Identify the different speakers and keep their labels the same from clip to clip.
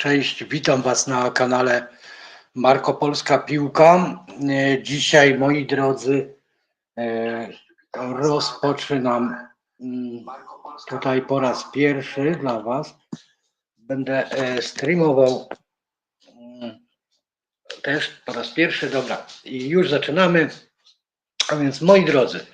Speaker 1: Cześć, witam Was na kanale Marko Polska Piłka. E, Dzisiaj, moi drodzy, e, rozpoczynam mm, tutaj po raz pierwszy dla Was. Będę e, streamował mm, też po raz pierwszy. Dobra, i już zaczynamy. A więc, moi drodzy,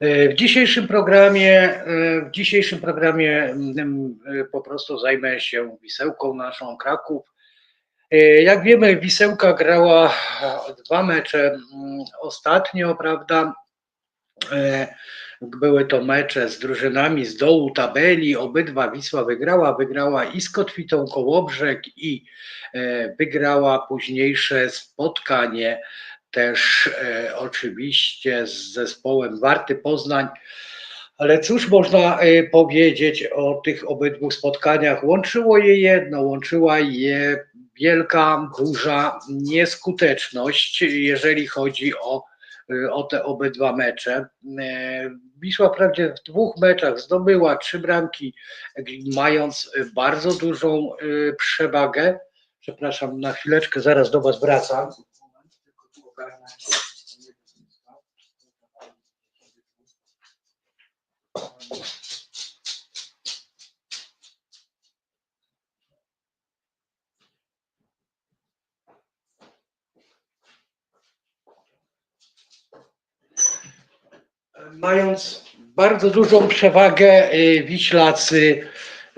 Speaker 1: w dzisiejszym programie, e, w dzisiejszym programie mm, e, po prostu zajmę się Wisełką naszą Kraków. E, Jak wiemy, Wisełka grała dwa mecze mm, ostatnio, prawda? E, Były to mecze z drużynami z dołu tabeli. Obydwa Wisła wygrała. Wygrała i z Kotwitą Kołobrzeg i e, wygrała późniejsze spotkanie też e, oczywiście z zespołem Warty Poznań. Ale cóż można e, powiedzieć o tych obydwu spotkaniach? Łączyło je jedno, łączyła je wielka, duża nieskuteczność, jeżeli chodzi o, o te obydwa mecze. E, Wisła wprawdzie w dwóch meczach zdobyła trzy bramki, mając bardzo dużą e, przewagę. Przepraszam, na chwileczkę, zaraz do Was wracam. Mając bardzo dużą przewagę, y, Wiślacy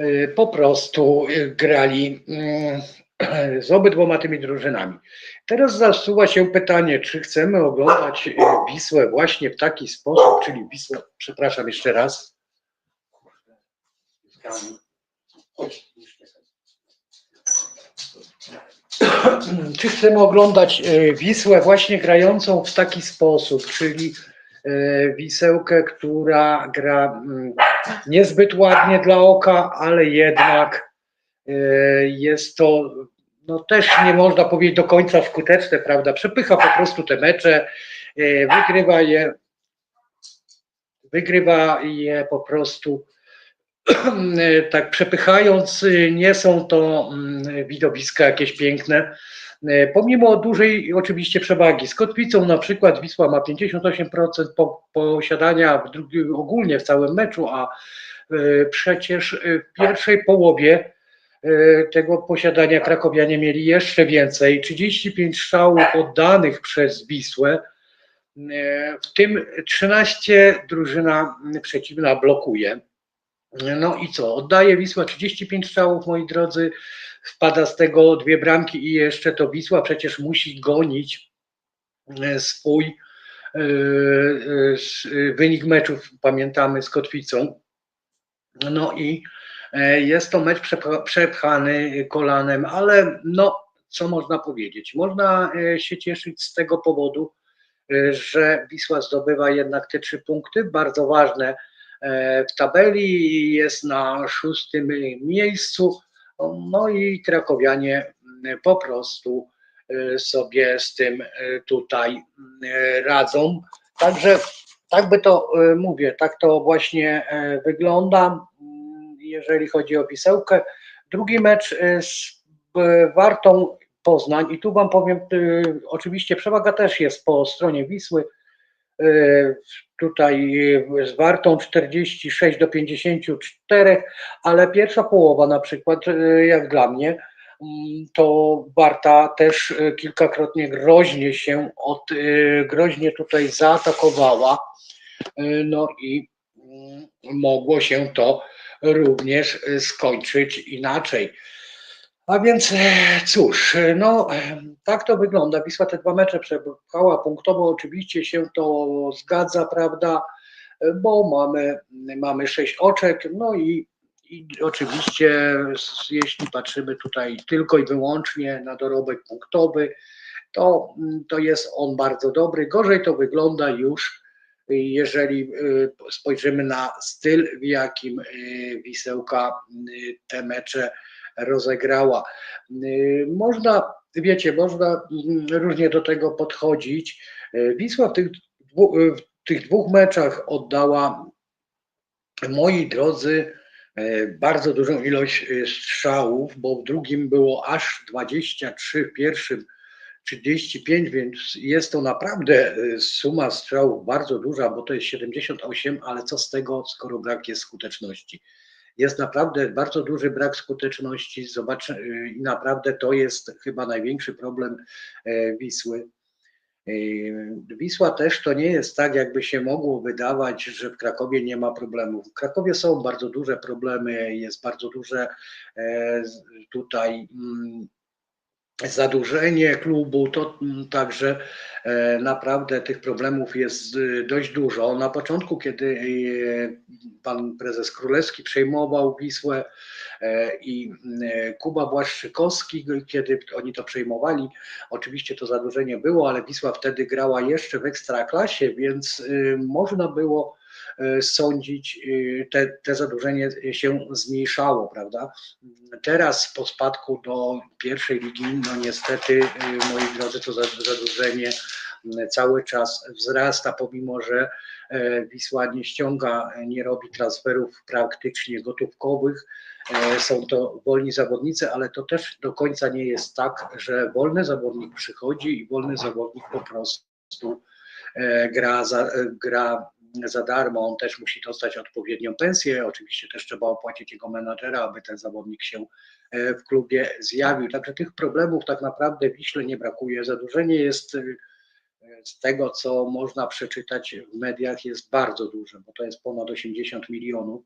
Speaker 1: y, po prostu y, grali mm, z obydwoma tymi drużynami. Teraz zasuwa się pytanie, czy chcemy oglądać y, Wisłę właśnie w taki sposób, czyli Wisłę, przepraszam jeszcze raz. Czy chcemy oglądać y, Wisłę właśnie grającą w taki sposób, czyli y, Wisełkę, która gra mm, niezbyt ładnie dla oka, ale jednak jest to no też nie można powiedzieć do końca skuteczne, prawda? Przepycha po prostu te mecze, y, wygrywa je, wygrywa je po prostu tak przepychając, y, nie są to mm, widowiska jakieś piękne. Pomimo dużej oczywiście przewagi, z Kotwicą na przykład Wisła ma 58% po, posiadania w drugi, ogólnie w całym meczu, a przecież w pierwszej połowie tego posiadania krakowianie mieli jeszcze więcej, 35 strzałów oddanych przez Wisłę, y, w tym 13 drużyna przeciwna blokuje. No i co? Oddaje Wisła 35 strzałów, moi drodzy. Wpada z tego dwie bramki i jeszcze to Wisła przecież musi gonić e, swój e, e, wynik meczów, pamiętamy, z Kotwicą. No i e, jest to mecz przepcha- przepchany kolanem, ale no, co można powiedzieć? Można e, się cieszyć z tego powodu, e, że Wisła zdobywa jednak te trzy punkty, bardzo ważne e, w tabeli, jest na szóstym miejscu, no i krakowianie mm, po prostu e, sobie z tym e, tutaj e, radzą. Także tak by to e, mówię, tak to właśnie e, wygląda, mm, jeżeli chodzi o Wisełkę. Drugi mecz e, z e, Wartą Poznań. I tu wam powiem, e, oczywiście przewaga też jest po stronie Wisły, tutaj z Wartą 46 do 54, ale pierwsza połowa na przykład, jak dla mnie, mm, to Warta też kilkakrotnie groźnie się od, groźnie tutaj zaatakowała, no i mm, mogło się to również e, skończyć inaczej. A więc e, cóż, e, no tak to wygląda. Wisła te dwa mecze przepchała punktowo, oczywiście się to zgadza, prawda, bo mamy, mamy sześć oczek, no i, i oczywiście jeśli patrzymy tutaj tylko i wyłącznie na dorobek punktowy, to, mm, to jest on bardzo dobry. Gorzej to wygląda już, jeżeli y, spojrzymy na styl, w jakim y, Wisełka y, te mecze rozegrała. Można, wiecie, można mm, różnie do tego podchodzić. Wisła w tych, w tych dwóch meczach oddała, moi drodzy, bardzo dużą ilość strzałów, bo w drugim było aż 23, w pierwszym 35, więc jest to naprawdę e, suma strzałów bardzo duża, bo to jest 78, ale co z tego, skoro brak jest skuteczności? Jest naprawdę bardzo duży brak skuteczności. Zobacz, i naprawdę to jest chyba największy problem Wisły Wisła też to nie jest tak, jakby się mogło wydawać, że w Krakowie nie ma problemów. W Krakowie są bardzo duże problemy, jest bardzo duże e, tutaj mm, zadłużenie klubu, to mm, także e, naprawdę tych problemów jest e, dość dużo. Na początku, kiedy pan prezes Królewski przejmował Wisłę, E, i e, Kuba Błaszczykowski, kiedy oni to przejmowali, oczywiście to zadłużenie było, ale Wisła wtedy grała jeszcze w ekstraklasie, więc y, można było y, sądzić, y, te, te zadłużenie się zmniejszało, prawda? Teraz po spadku do pierwszej ligi, no niestety, moi drodzy, to zadłużenie cały czas wzrasta, pomimo że e, Wisła nie ściąga, nie robi transferów praktycznie gotówkowych, E, są to wolni zawodnicy, ale to też do końca nie jest tak, że wolny zawodnik przychodzi i wolny zawodnik po prostu e, gra e, gra za darmo, on też musi dostać odpowiednią pensję, oczywiście też trzeba opłacić jego menadżera, aby ten zawodnik się w klubie zjawił. Także tych problemów tak naprawdę w Wiśle nie brakuje. Zadłużenie jest z tego, co można przeczytać w mediach, jest bardzo duże, bo to jest ponad 80 milionów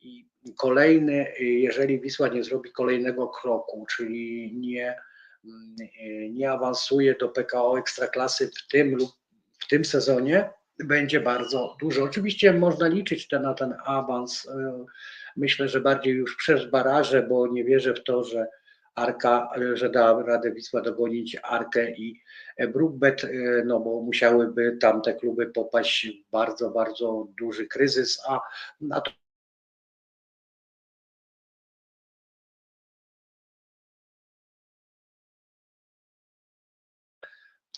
Speaker 1: i kolejny, jeżeli Wisła nie zrobi kolejnego kroku, czyli nie, nie awansuje do PKO Ekstraklasy w tym lub w tym sezonie, będzie bardzo dużo. Oczywiście można liczyć ten, na ten awans. Myślę, że bardziej już przez baraże, bo nie wierzę w to, że Arka, że da radę Wisła dogonić Arkę i Brookbet, no bo musiałyby tam te kluby popaść w bardzo, bardzo duży kryzys, a na to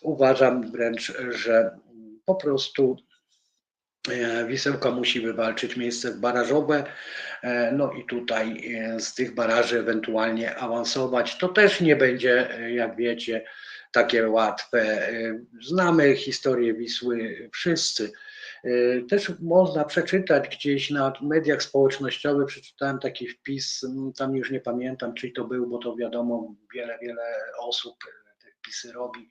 Speaker 1: uważam wręcz, że po prostu e, Wisełka musi wywalczyć miejsce barażowe, e, no i tutaj e, z tych baraży ewentualnie awansować. To też nie będzie, jak wiecie, takie łatwe. Znamy historię Wisły wszyscy. Też można przeczytać gdzieś na mediach społecznościowych, przeczytałem taki wpis, tam już nie pamiętam, czyj to był, bo to wiadomo, wiele, wiele osób te wpisy robi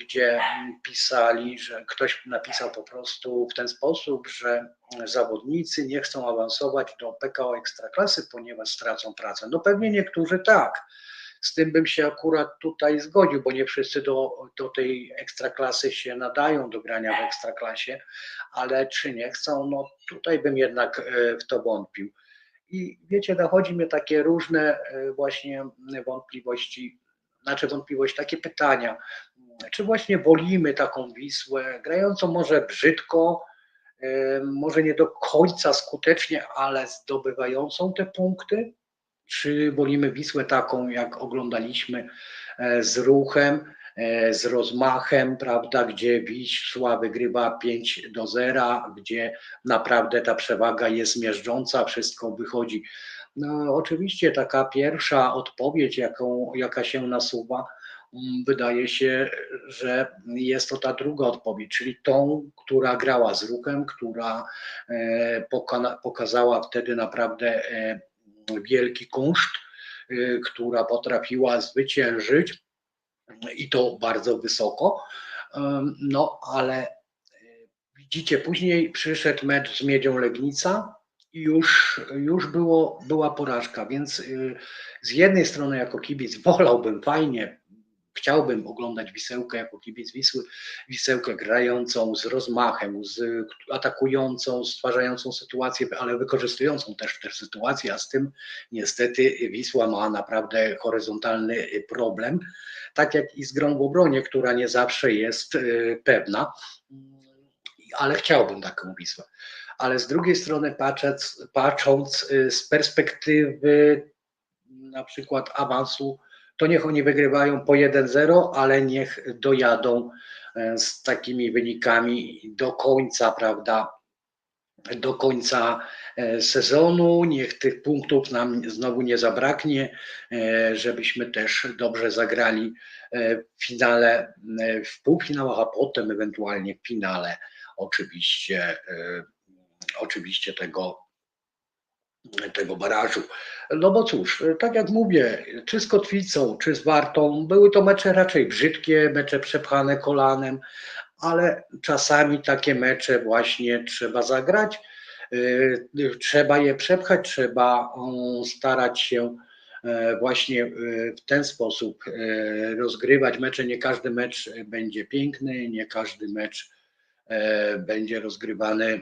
Speaker 1: gdzie pisali, że ktoś napisał po prostu w ten sposób, że zawodnicy nie chcą awansować do PKO Ekstraklasy, ponieważ stracą pracę. No pewnie niektórzy tak. Z tym bym się akurat tutaj zgodził, bo nie wszyscy do, do tej ekstraklasy się nadają do grania w ekstraklasie, ale czy nie chcą, no tutaj bym jednak e, w to wątpił. I wiecie, dochodzi mnie takie różne e, właśnie wątpliwości, znaczy wątpliwość, takie pytania czy właśnie wolimy taką Wisłę, grającą może brzydko, może nie do końca skutecznie, ale zdobywającą te punkty? Czy wolimy Wisłę taką, jak oglądaliśmy e, z ruchem, e, z rozmachem, prawda, gdzie Wisła wygrywa 5 do 0, gdzie naprawdę ta przewaga jest miażdżąca, wszystko wychodzi. No, oczywiście taka pierwsza odpowiedź, jaką, jaka się nasuwa, wydaje się, że jest to ta druga odpowiedź, czyli tą, która grała z ruchem, która e, pokazała wtedy naprawdę e, wielki kunszt, e, która potrafiła zwyciężyć i to bardzo wysoko. No ale widzicie, później przyszedł mecz z Miedzią Legnica, już, już było, była porażka, więc z jednej strony jako kibic wolałbym fajnie chciałbym oglądać Wisełkę jako kibic Wisły, Wisełkę grającą z rozmachem, z atakującą, stwarzającą sytuację, ale wykorzystującą też tę sytuację, a z tym niestety Wisła ma naprawdę horyzontalny problem, tak jak i z grą w obronie, która nie zawsze jest y, pewna, ale chciałbym taką Wisłę. Ale z drugiej strony patrząc, patrząc y, z perspektywy na przykład awansu to niech oni wygrywają po 1-0, ale niech dojadą e, z takimi wynikami do końca, prawda, do końca e, sezonu. Niech tych punktów nam znowu nie zabraknie, e, żebyśmy też dobrze zagrali w finale, w półfinałach, a potem ewentualnie w finale oczywiście, oczywiście tego, tego barażu. No bo cóż, tak jak mówię, czy z Kotwicą, czy z Wartą, były to mecze raczej brzydkie, mecze przepchane kolanem, ale czasami takie mecze właśnie trzeba zagrać, y, trzeba je przepchać, trzeba starać się e, właśnie e, w ten sposób e, rozgrywać mecze. Nie każdy mecz będzie piękny, nie każdy mecz będzie rozgrywany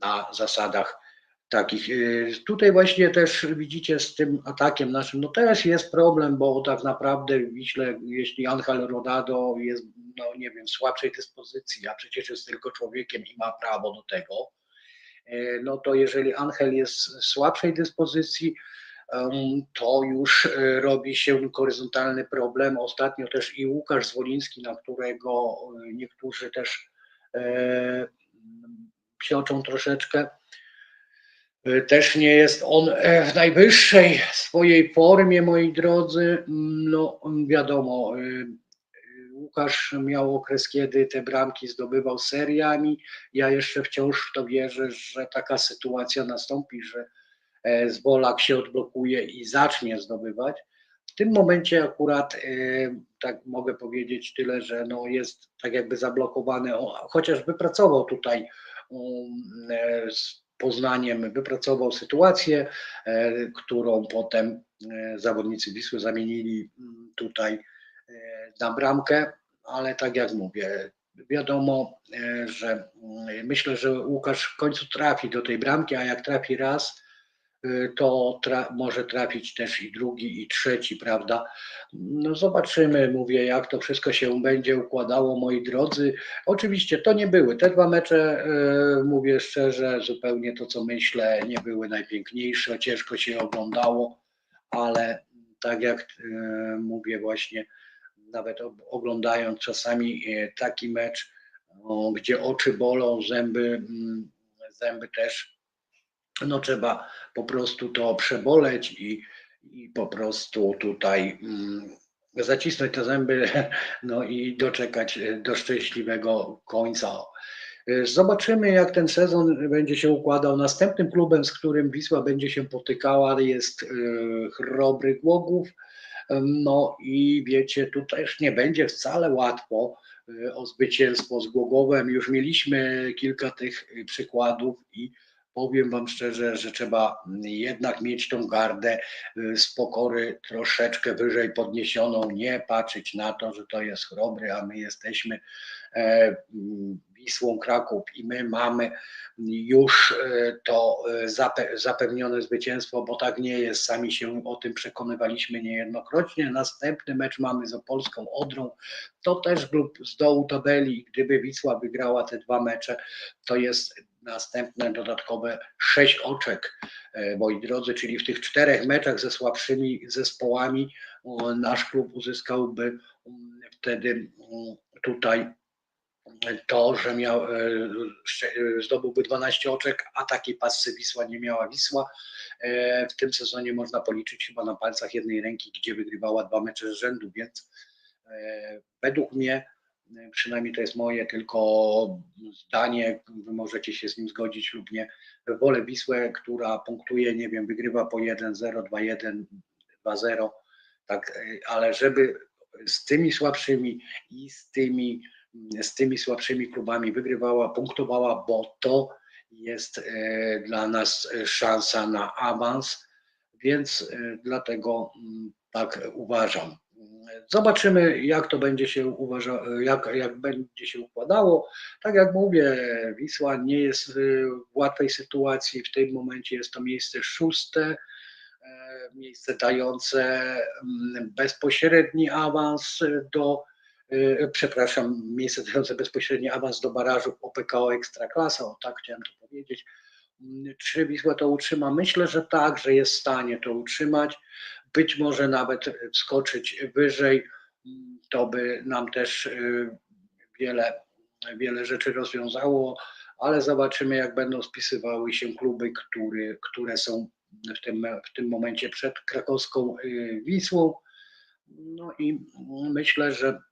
Speaker 1: na zasadach takich. Tutaj właśnie też widzicie z tym atakiem naszym, no teraz jest problem, bo tak naprawdę Wiśle, jeśli Angel Rodado jest no nie wiem, słabszej dyspozycji, a przecież jest tylko człowiekiem i ma prawo do tego, e, no to jeżeli Angel jest słabszej dyspozycji, to już e, robi się horyzontalny problem. Ostatnio też i Łukasz Zwoliński, na którego niektórzy też psioczą troszeczkę, też nie jest on w najwyższej swojej formie, moi drodzy. No wiadomo, Łukasz miał okres, kiedy te bramki zdobywał seriami. Ja jeszcze wciąż w to wierzę, że taka sytuacja nastąpi, że e, Zbolak się odblokuje i zacznie zdobywać. W tym momencie akurat, e, tak mogę powiedzieć tyle, że no jest tak jakby zablokowany, chociaż wypracował tutaj um, e, z Poznaniem, wypracował sytuację, którą potem zawodnicy Wisły zamienili mm, tutaj na bramkę, ale tak jak mówię, wiadomo, e, że mm, myślę, że Łukasz w końcu trafi do tej bramki, a jak trafi raz, e, to tra może trafić też i drugi, i trzeci, prawda? No zobaczymy, mówię, jak to wszystko się będzie układało, moi drodzy. Oczywiście to nie były te dwa mecze, e, mówię szczerze, zupełnie to, co myślę, nie były najpiękniejsze, ciężko się oglądało, ale tak jak mówię właśnie, nawet oglądając czasami e, taki mecz, gdzie oczy bolą, zęby, mm, zęby też, no trzeba po prostu to przeboleć i, i po prostu tutaj mm, zacisnąć te zęby no i doczekać e, do szczęśliwego końca. E, zobaczymy, jak ten sezon będzie się układał. Następnym klubem, z którym Wisła będzie się potykała, jest Chrobry Głogów. No i wiecie, tutaj już nie będzie wcale łatwo o zwycięstwo z Głogowem. Już mieliśmy kilka tych przykładów i powiem Wam szczerze, że trzeba jednak mieć tą gardę y, z pokory troszeczkę wyżej podniesioną, nie patrzeć na to, że to jest chrobry, a my jesteśmy e, Wisłą Kraków i my mamy już e, to e, zapewnione zwycięstwo, bo tak nie jest. Sami się o tym przekonywaliśmy niejednokrotnie. Następny mecz mamy z Opolską Odrą. To też klub z dołu tabeli. Gdyby Wisła wygrała te dwa mecze, to jest następne dodatkowe sześć oczek, e, moi drodzy, czyli w tych czterech meczach ze słabszymi zespołami nasz klub uzyskałby mm, wtedy mm, tutaj to, że miał, e, zdobyłby 12 oczek, a takiej pasy Wisła nie miała Wisła. E, w tym sezonie można policzyć chyba na palcach jednej ręki, gdzie wygrywała dwa mecze z rzędu, więc e, według mnie, przynajmniej to jest moje tylko zdanie, wy możecie się z nim zgodzić lub nie, wolę Wisłę, która punktuje, nie wiem, wygrywa po 1-0, 2-1, 2-0, tak, ale żeby z tymi słabszymi i z tymi z tymi słabszymi klubami wygrywała, punktowała, bo to jest e, dla nas szansa na awans, więc e, dlatego mm, tak uważam. Zobaczymy, jak to będzie się uważa, jak, jak będzie się układało. Tak jak mówię, Wisła nie jest w łatwej sytuacji. W tym momencie jest to miejsce szóste, e, miejsce dające bezpośredni awans do Y, przepraszam, miejsce dające bezpośredni awans do barażu OPKO Ekstraklasa, o tak chciałem to powiedzieć. Czy Wisła to utrzyma? Myślę, że tak, że jest w stanie to utrzymać. Być może nawet wskoczyć wyżej. To by nam też y, wiele, wiele rzeczy rozwiązało. ale zobaczymy, jak będą spisywały się kluby, który, które są w tym, w tym momencie przed krakowską y, Wisłą. No i myślę, że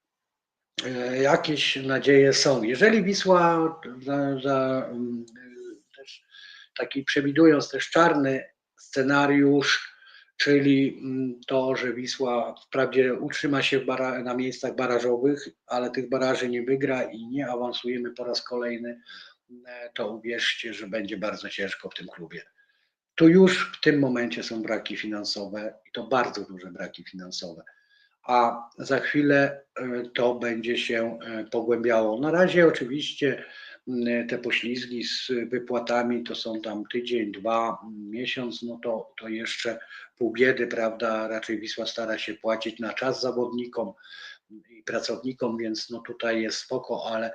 Speaker 1: e, jakieś nadzieje są. Jeżeli Wisła za, za, mm, też taki przewidując też czarny scenariusz, czyli mm, to, że Wisła wprawdzie utrzyma się na miejscach barażowych, ale tych baraży nie wygra i nie awansujemy po raz kolejny, e, to uwierzcie, że będzie bardzo ciężko w tym klubie. Tu już w tym momencie są braki finansowe i to bardzo duże braki finansowe, a za chwilę e, to będzie się e, pogłębiało. Na razie oczywiście te poślizgi z wypłatami to są tam tydzień, dwa, miesiąc, no to, to jeszcze pół biedy, prawda? Raczej Wisła stara się płacić na czas zawodnikom i pracownikom, więc no tutaj jest spoko, ale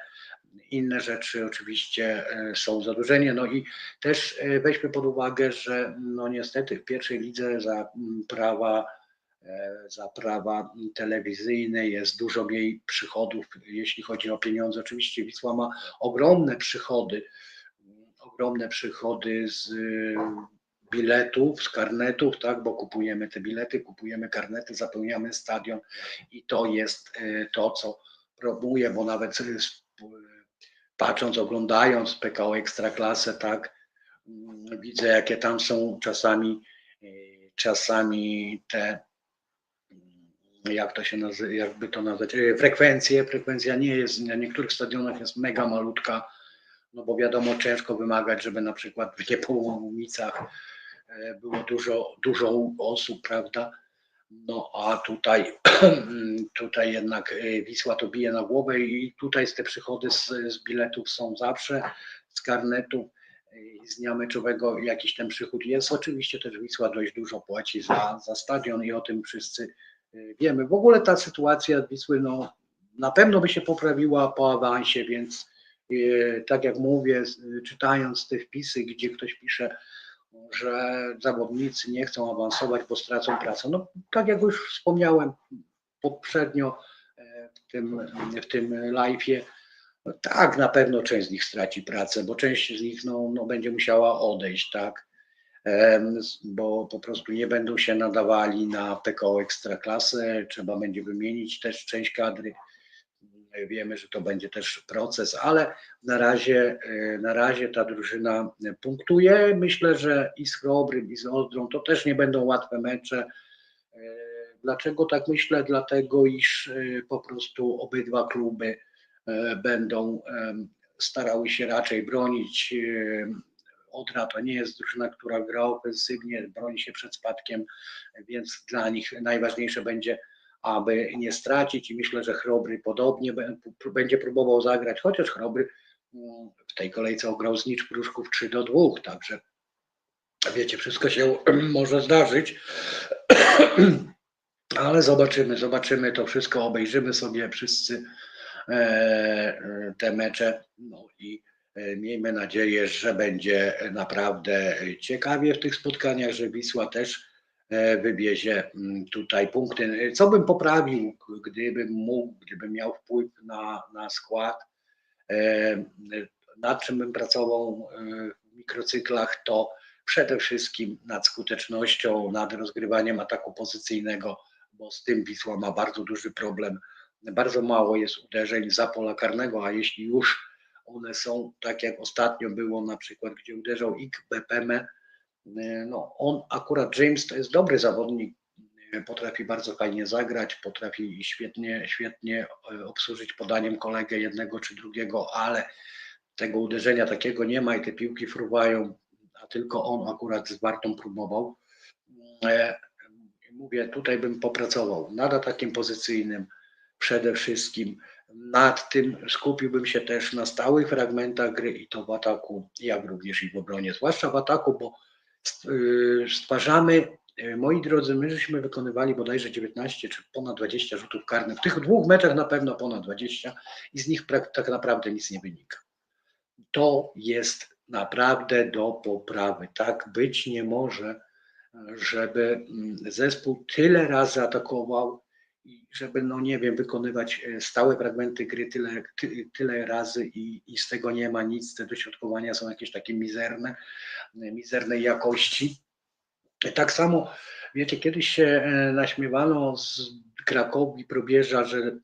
Speaker 1: inne rzeczy oczywiście e, są zadłużenie. No i też e, weźmy pod uwagę, że no niestety w pierwszej lidze za mm, prawa za prawa telewizyjne jest dużo mniej przychodów, jeśli chodzi o pieniądze. Oczywiście Wisła ma ogromne przychody, ogromne przychody z biletów, z karnetów, tak, bo kupujemy te bilety, kupujemy karnety, zapełniamy stadion i to jest to, co promuje, bo nawet patrząc, oglądając PKO Ekstraklasę, tak, mm, widzę jakie tam są czasami, e, czasami te, jak to się nazywa, jakby to nazwać, e, frekwencje, frekwencja nie jest, na niektórych stadionach jest mega malutka, no bo wiadomo, ciężko wymagać, żeby na przykład w Niepołomicach e, było dużo, dużo osób, prawda, no a tutaj, tutaj jednak e, Wisła to bije na głowę i tutaj te przychody z, z biletów są zawsze, z karnetów e, z dnia meczowego jakiś ten przychód jest. Oczywiście też Wisła dość dużo płaci za, za stadion i o tym wszyscy wiemy. W ogóle ta sytuacja Wisły no, na pewno by się poprawiła po awansie, więc tak jak mówię, czytając te wpisy, gdzie ktoś pisze, że zawodnicy nie chcą awansować, bo stracą pracę. No tak jak już wspomniałem poprzednio e, w tym, w tym live'ie, no, tak, na pewno część z nich straci pracę, bo część z nich no, no, będzie musiała odejść, tak, bo po prostu nie będą się nadawali na PKO Ekstraklasę, trzeba będzie wymienić też część kadry Wiemy, że to będzie też proces, ale na razie, e, na razie ta drużyna punktuje. Myślę, że i z Chrobrym, i z Ozdrą to też nie będą łatwe mecze. E, dlaczego tak myślę? Dlatego, iż e, po prostu obydwa kluby będą starały się raczej bronić. Odra to nie jest drużyna, która gra ofensywnie, broni się przed spadkiem, więc dla nich najważniejsze będzie aby nie stracić i myślę, że Chrobry podobnie będzie próbował zagrać, chociaż Chrobry mm, w tej kolejce ograł znicz Pruszków 3 do 2, także wiecie, wszystko się może zdarzyć, ale zobaczymy, zobaczymy to wszystko, obejrzymy sobie wszyscy e, te mecze no i e, miejmy nadzieję, że będzie naprawdę ciekawie w tych spotkaniach, że Wisła też E, wywiezie mm, tutaj punkty. Co bym poprawił, gdybym mógł, gdybym miał wpływ na, na skład, e, nad czym bym pracował e, w mikrocyklach, to przede wszystkim nad skutecznością, nad rozgrywaniem ataku pozycyjnego, bo z tym Wisła ma bardzo duży problem. Bardzo mało jest uderzeń za pola karnego, a jeśli już one są, tak jak ostatnio było na przykład, gdzie uderzał Ik BPM, E, no, on akurat James to jest dobry zawodnik, e, potrafi bardzo fajnie zagrać, potrafi świetnie, świetnie e, obsłużyć podaniem kolegę jednego czy drugiego, ale tego uderzenia takiego nie ma i te piłki fruwają, a tylko on akurat z Bartą próbował. Mówię, tutaj bym popracował nad atakiem pozycyjnym przede wszystkim. Nad tym skupiłbym się też na stałych fragmentach gry i to w ataku, jak również i w obronie, zwłaszcza w ataku, bo Y, stwarzamy, y, moi drodzy, my żeśmy wykonywali bodajże 19 czy ponad 20 rzutów karnych. W tych dwóch meczach na pewno ponad 20 i z nich tak naprawdę nic nie wynika. To jest naprawdę do poprawy. Tak być nie może, żeby mm, zespół tyle razy atakował i żeby, no nie wiem, wykonywać e, stałe fragmenty gry tyle, ty, tyle razy i, i z tego nie ma nic, te dośrodkowania są jakieś takie mizerne, e, mizernej jakości. Tak samo, wiecie, kiedyś się e, naśmiewano z Krakowi, probierza, że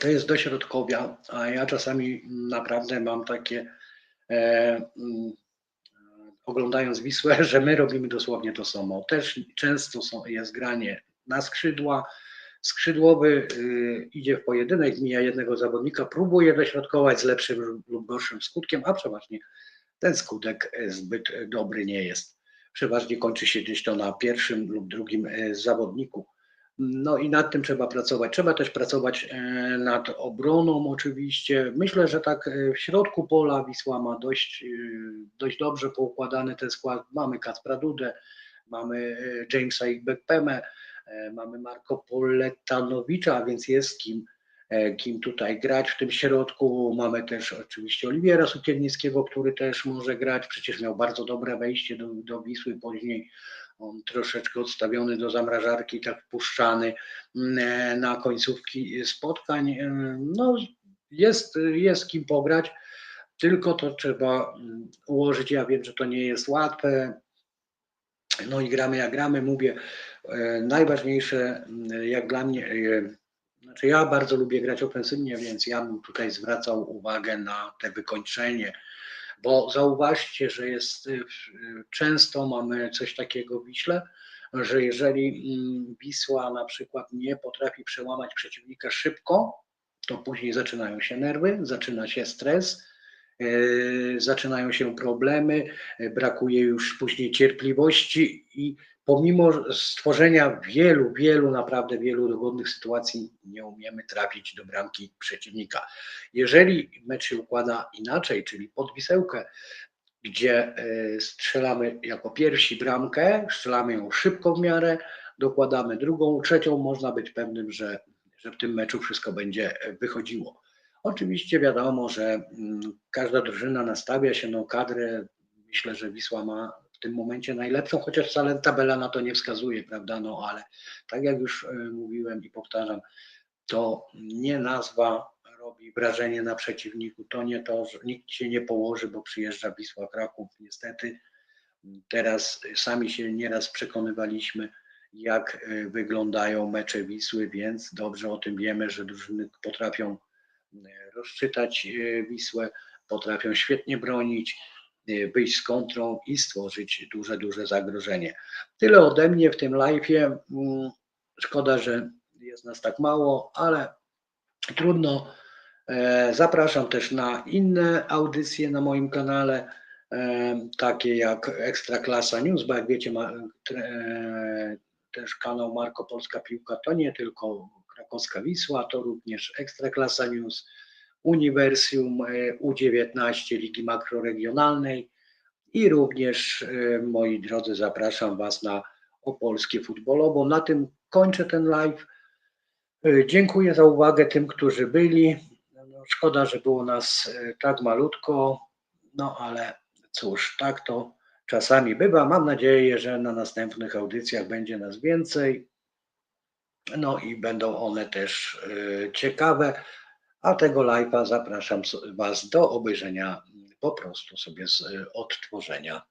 Speaker 1: to jest dośrodkowia, a ja czasami naprawdę mam takie, e, mm, oglądając Wisłę, że my robimy dosłownie to samo. Też często są, jest granie na skrzydła, skrzydłowy y, idzie w pojedynek, mija jednego zawodnika, próbuje dośrodkować z lepszym lub gorszym skutkiem, a przeważnie ten skutek e, zbyt dobry nie jest. Przeważnie kończy się gdzieś to na pierwszym lub drugim e, zawodniku. No i nad tym trzeba pracować. Trzeba też pracować e, nad obroną oczywiście. Myślę, że tak w środku pola Wisła ma dość, dość dobrze poukładany ten skład. Mamy Kacpra Dudę, mamy Jamesa Igbekpemę, mamy Marko Poletanowicza, więc jest kim, kim tutaj grać w tym środku. Mamy też oczywiście Oliwiera Sukiennickiego, który też może grać. Przecież miał bardzo dobre wejście do, do Wisły później on troszeczkę odstawiony do zamrażarki, tak wpuszczany mm, na końcówki spotkań. No, jest, jest kim pograć, tylko to trzeba mm, ułożyć. Ja wiem, że to nie jest łatwe. No i gramy jak gramy, mówię. E, najważniejsze, mm, jak dla mnie, e, znaczy ja bardzo lubię grać ofensywnie, więc ja bym tutaj zwracał uwagę na te wykończenie. Bo zauważcie, że jest y, często mamy coś takiego w Wiśle, że jeżeli mm, Wisła na przykład nie potrafi przełamać przeciwnika szybko, to później zaczynają się nerwy, zaczyna się stres, zaczynają się problemy, brakuje już później cierpliwości i pomimo stworzenia wielu, wielu, naprawdę wielu dogodnych sytuacji, nie umiemy trafić do bramki przeciwnika. Jeżeli mecz się układa inaczej, czyli pod wisełkę, gdzie e, strzelamy jako pierwsi bramkę, strzelamy ją szybko w miarę, dokładamy drugą, trzecią, można być pewnym, że, że w tym meczu wszystko będzie wychodziło. Oczywiście wiadomo, że mm, każda drużyna nastawia się na kadrę. Myślę, że Wisła ma w tym momencie najlepszą, chociaż wcale tabela na to nie wskazuje, prawda? No ale tak jak już e, mówiłem i powtarzam, to nie nazwa robi wrażenie na przeciwniku, to nie to, że nikt się nie położy, bo przyjeżdża Wisła Kraków. Niestety teraz sami się nieraz przekonywaliśmy, jak e, wyglądają mecze Wisły, więc dobrze o tym wiemy, że drużyny potrafią rozczytać Wisłę, potrafią świetnie bronić, Y, wyjść z kontrą i stworzyć duże, duże zagrożenie. Tyle ode mnie w tym live'ie. Mm, szkoda, że jest nas tak mało, ale trudno. E, zapraszam też na inne audycje na moim kanale, e, takie jak Ekstraklasa News, bo jak wiecie, ma e, też kanał Marko Polska Piłka to nie tylko Krakowska Wisła, to również Ekstraklasa News, Uniwersum U19 Ligi Makroregionalnej i również, e, moi drodzy, zapraszam Was na Opolskie Futbolowo. Na tym kończę ten live. E, dziękuję za uwagę tym, którzy byli. No, szkoda, że było nas e, tak malutko, no ale cóż, tak to czasami bywa. Mam nadzieję, że na następnych audycjach będzie nas więcej. No i będą one też ciekawe. A tego live'a zapraszam Was do obejrzenia po prostu sobie z odtworzenia.